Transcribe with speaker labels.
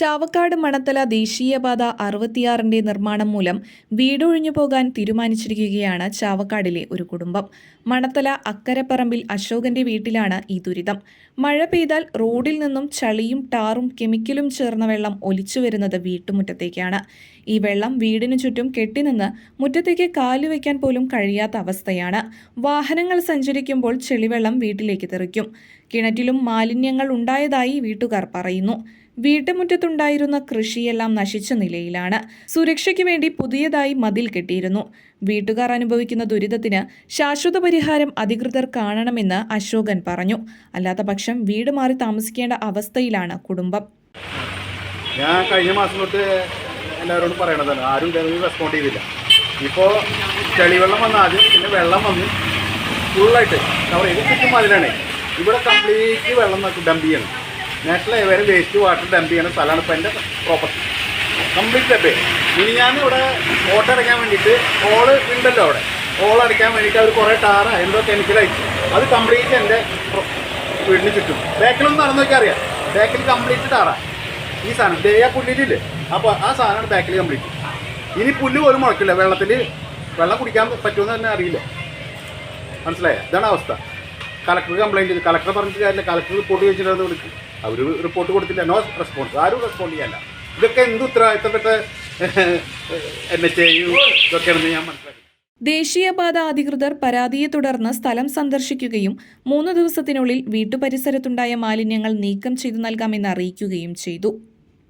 Speaker 1: ചാവക്കാട് മണത്തല ദേശീയപാത അറുപത്തിയാറിന്റെ നിർമ്മാണം മൂലം വീടൊഴിഞ്ഞു പോകാൻ തീരുമാനിച്ചിരിക്കുകയാണ് ചാവക്കാടിലെ ഒരു കുടുംബം. മണത്തല അക്കരപ്പറമ്പിൽ അശോകന്റെ വീട്ടിലാണ് ഈ ദുരിതം. മഴ പെയ്താൽ റോഡിൽ നിന്നും ചളിയും ടാറും കെമിക്കലും ചേർന്ന വെള്ളം ഒലിച്ചു വരുന്നത് വീട്ടുമുറ്റത്തേക്കാണ്. ഈ വെള്ളം വീടിനു ചുറ്റും കെട്ടിനിന്ന് മുറ്റത്തേക്ക് കാലുവെക്കാൻ പോലും കഴിയാത്ത അവസ്ഥയാണ്. വാഹനങ്ങൾ സഞ്ചരിക്കുമ്പോൾ ചെളിവെള്ളം വീട്ടിലേക്ക് തെറിക്കും. കിണറ്റിലും മാലിന്യങ്ങൾ ഉണ്ടായതായി വീട്ടുകാർ പറയുന്നു. വീട്ടുമുറ്റത്തുണ്ടായിരുന്ന കൃഷിയെല്ലാം നശിച്ച നിലയിലാണ്. സുരക്ഷയ്ക്ക് വേണ്ടി പുതിയതായി മതിൽ കെട്ടിയിരുന്നു. വീട്ടുകാർ അനുഭവിക്കുന്ന ദുരിതത്തിന് ശാശ്വത പരിഹാരം അധികൃതർ കാണണമെന്ന് അശോകൻ പറഞ്ഞു. അല്ലാത്ത പക്ഷം വീട് മാറി താമസിക്കേണ്ട അവസ്ഥയിലാണ് കുടുംബം.
Speaker 2: ഞാൻ കഴിഞ്ഞ മാസം തൊട്ട് എല്ലാവരോടും പറയണതാണ് ആരും ഇതൊന്നും റെസ്പോണ്ട് ചെയ്തില്ല. ഇപ്പോൾ ചെളിവെള്ളം വന്ന ആദ്യം പിന്നെ വെള്ളം വന്ന് ഫുള്ളായിട്ട് കവർ ചെയ്ത് ചുറ്റും മതിലാണ്. ഇവിടെ കംപ്ലീറ്റ് വെള്ളം ഡംപ് ചെയ്യണം. നാഷണൽ ഹൈവേയിൽ വേസ്റ്റ് വാട്ടർ ഡംപ് ചെയ്യുന്ന സ്ഥലമാണ് ഇപ്പോൾ എന്റെ പ്രോപ്പർട്ടി കംപ്ലീറ്റ് ഡബേ ഇനി ഞാൻ ഇവിടെ ഓട്ട അടയ്ക്കാൻ വേണ്ടിയിട്ട് ഹോൾ ഉണ്ടല്ലോ അവിടെ. ഹോൾ അടയ്ക്കാൻ വേണ്ടിയിട്ട് അവർ കുറേ ടാറ എന്തോ കെമിക്കൽ അത് കംപ്ലീറ്റ് എന്റെ വീടിന് ചുറ്റും. ബാക്കിലൊന്നും നടന്നു നോക്കിയാൽ അറിയാം. ബാക്കിൽ കംപ്ലീറ്റ് ടാറ ഈ സാധനം. ദേ ആ പുല്ലിലില്ലേ അപ്പോൾ ആ സാധനമാണ് ബാക്കിൽ കംപ്ലീറ്റ് ഇനി പുല്ല് പോലും മുളക്കില്ല വെള്ളത്തിൽ വെള്ളം കുടിക്കാൻ പറ്റുമെന്ന് തന്നെ അറിയില്ല. മനസ്സിലായോ? ഇതാണ് അവസ്ഥ. കളക്ടർ കംപ്ലൈന്റ് ചെയ്തു. കളക്ടർ പറഞ്ഞിട്ട് കാര്യമില്ല. കളക്ടർ റിപ്പോർട്ട് ചോദിച്ചിട്ട് വിളിക്കും. അവർ റിപ്പോർട്ട് കൊടുത്തില്ല. നോ റെസ്പോൺസ് ആരും റെസ്പോണ്ട് ചെയ്യാല്ല. ഇതൊക്കെ എന്ത് ഉത്തരവാദിത്തപ്പെട്ട എൻ എച്ച് ഇതൊക്കെയാണെന്ന് ഞാൻ മനസ്സിലാക്കി.
Speaker 1: ദേശീയപാത അധികൃതർ പരാതിയെ തുടർന്ന് സ്ഥലം സന്ദർശിക്കുകയും മൂന്ന് ദിവസത്തിനുള്ളിൽ വീട്ടുപരിസരത്തുണ്ടായ മാലിന്യങ്ങൾ നീക്കം ചെയ്തു നൽകാമെന്ന് അറിയിക്കുകയും ചെയ്തു.